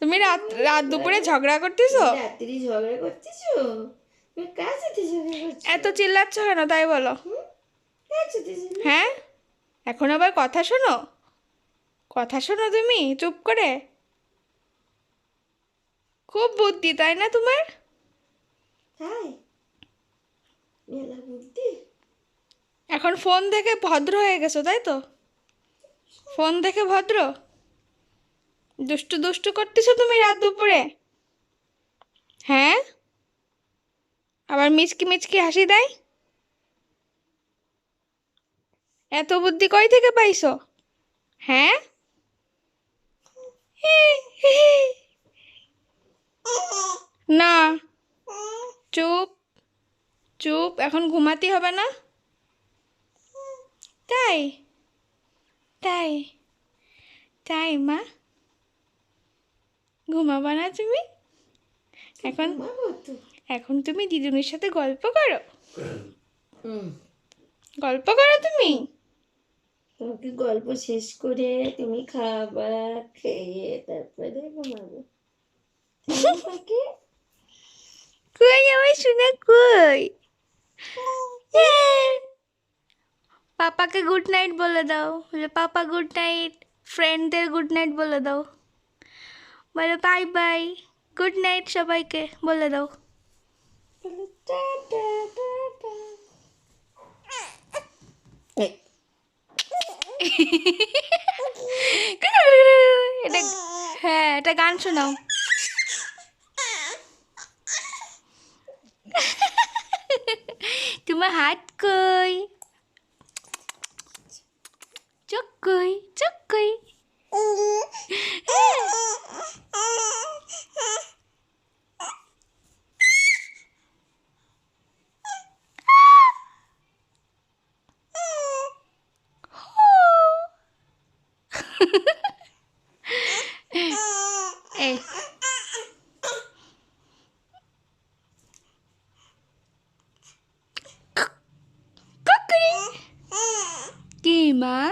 তুমি রাত রাত দুপুরে ঝগড়া করতেছো? রাত্রি ঝগড়া করতেছো? তুমি কার সাথে ঝগড়া করছ? এত চিল্লাচ্ছ কেন তাই বলো? হ্যাঁ? এখন আবার কথা শোনো? কথা শোনো তুমি চুপ করে। খুব বুদ্ধি তাই না তোমার? এখন ফোন দেখে ভদ্র হয়ে গেছো তাই তো? ফোন দেখে ভদ্র? দুষ্টু দুষ্টু করতেছো তুমি রাত দুপুরে? হ্যাঁ? আবার মিচকি মিচকি হাসি দেয়? এত বুদ্ধি কই থেকে পাইছো? হ্যাঁ? না। চুপ। চুপ। এখন ঘুমাতে হবে না? তাই? তাই তাই মা। ঘুমাবা না তুমি? এখন এখন তুমি দিদুনের সাথে গল্প করো। গল্প করো তুমি? তোমাকে গল্প শেষ করে তুমি খাবা খেয়ে তারপরে ঘুমাবো। কই আমার শোনা কই? পাপাকে গুড নাইট বলে দাও। বলে, পাপা গুড নাইট ফ্রেন্ডদের গুড নাইট বলে দাও। বলে বাই বাই গুড নাইট সবাইকে বলে দাও। এটা হ্যাঁ এটা গান শোনাও। তোমার হাত কই? Çok cười, çok cười. Ê. Kì mà